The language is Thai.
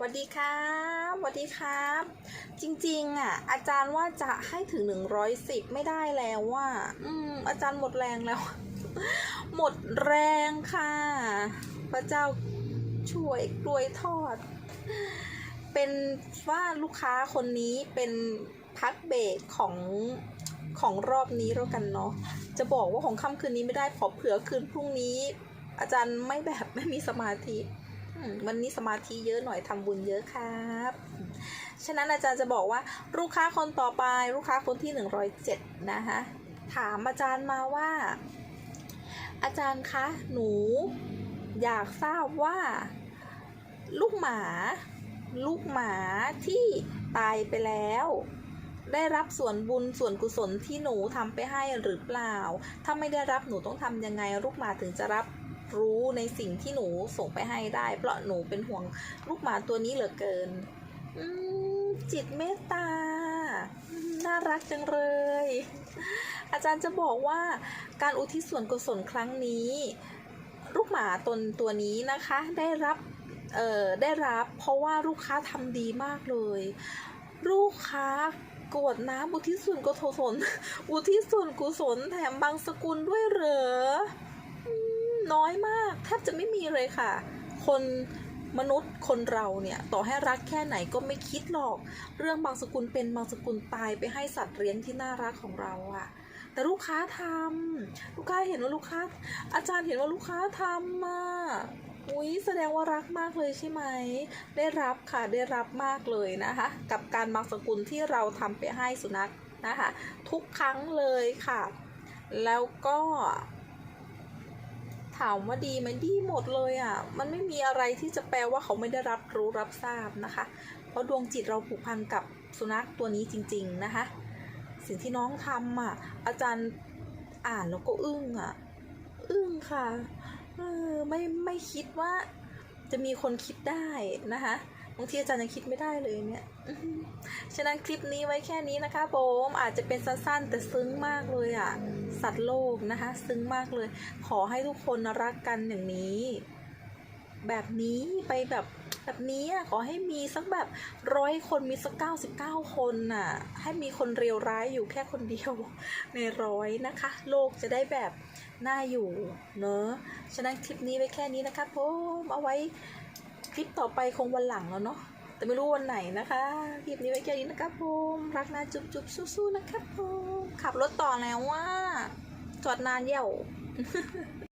สวัสดีครับสวัสดีครับ จริงๆอะ อาจารย์ว่าจะให้ถึงหนึ่งร้อยสิบไม่ได้แล้วว่า อืม อาจารย์หมดแรงแล้ว หมดแรงค่ะ พระเจ้าช่วยกล้วยทอด เป็นว่าลูกค้าคนนี้เป็นพักเบรกของของรอบนี้แล้วกันเนาะ จะบอกว่าของค่ำคืนนี้ไม่ได้ขอเผื่อคืนพรุ่งนี้ อาจารย์ไม่แบบไม่มีสมาธิ วันนี้สมาธิเยอะหน่อยทำบุญเยอะครับ ฉะนั้นอาจารย์จะบอกว่าลูกค้าคนต่อไปลูกค้าคนที่ 107 นะคะถามอาจารย์มาว่า อาจารย์คะหนู อยากทราบว่า ลูกหมา ลูกหมาที่ตายไปแล้วได้รับส่วนบุญส่วนกุศลที่หนูทำไปให้หรือเปล่า ถ้าไม่ได้รับหนูต้องทำยังไงลูกหมาถึงจะรับ รู้ในสิ่งที่หนูส่งไปให้ได้ เพราะหนูเป็นห่วงลูกหมาตัวนี้เหลือเกินอืจิตเมตตา น่ารักจังเลย อาจารย์จะบอกว่าการอุทิศส่วนกุศลครั้งนี้ ลูกหมาตนตัวนี้นะคะ ได้รับเอ่อได้รับ เพราะว่าลูกค้าทำดีมากเลย ลูกค้ากวดน้ำอุทิศส่วนกุศลอุทิศส่วนกุศลแถมบางสกุลด้วยเหรอ น้อยมากแทบจะไม่มีเลยค่ะ คนมนุษย์คนเราเนี่ยต่อให้รักแค่ไหนก็ไม่คิดหรอก เรื่องบางสกุลเป็นบางสกุลตายไปให้สัตว์เลี้ยงที่น่ารักของเราอะแต่ลูกค้าทำลูกค้าเห็นว่าลูกค้า อาจารย์เห็นว่าลูกค้าทำมาอุ๊ยแสดงว่ารักมากเลยใช่ไหม ได้รับค่ะได้รับมากเลยนะคะ กับการบางสกุลที่เราทำไปให้สุนัขนะคะ ทุกครั้งเลยค่ะ แล้วก็ ถามว่าดีไหมดีหมดเลยอะ่ะ มันไม่มีอะไรที่จะแปลว่าเขาไม่ได้รับรู้รับทราบนะคะ เพราะดวงจิตเราผูกพันกับสุนัขตัวนี้จริง ๆนะคะ สิ่งที่น้องทำอะ อาจารย์อ่านแล้วก็อึ้งอะ อึ้งค่ะเออไม่ไม่คิดว่าจะมีคนคิดได้นะคะบางทีอาจารย์ยังคิดไม่ได้เลยเนี่ย ฉะนั้นคลิปนี้ไว้แค่นี้นะคะผมอาจจะเป็นสั้นๆ แต่ซึ้งมากเลยอะ สัตว์โลกนะคะ ซึ้งมากเลย ขอให้ทุกคนรักกันอย่างนี้ แบบนี้ไปแบบแบบนี้อะขอให้มีสักแบบร้อยคนมีสักเก้าสิบเก้าคนน่ะ ให้มีคนเรียวร้ายอยู่แค่คนเดียวในร้อยนะคะ โลกจะได้แบบน่าอยู่เนอะฉะนั้นคลิปนี้ไว้แค่นี้นะคะผมเอาไว้คลิปต่อไปคงวันหลังแล้วเนาะ แต่ไม่รู้วันไหนนะคะคลิปนี้ไว้แค่นี้นะครับผมรักนะจุ๊บจุ๊บสู้ๆนะครับผมขับรถต่อแล้วว่าจอดนานเยี่ยว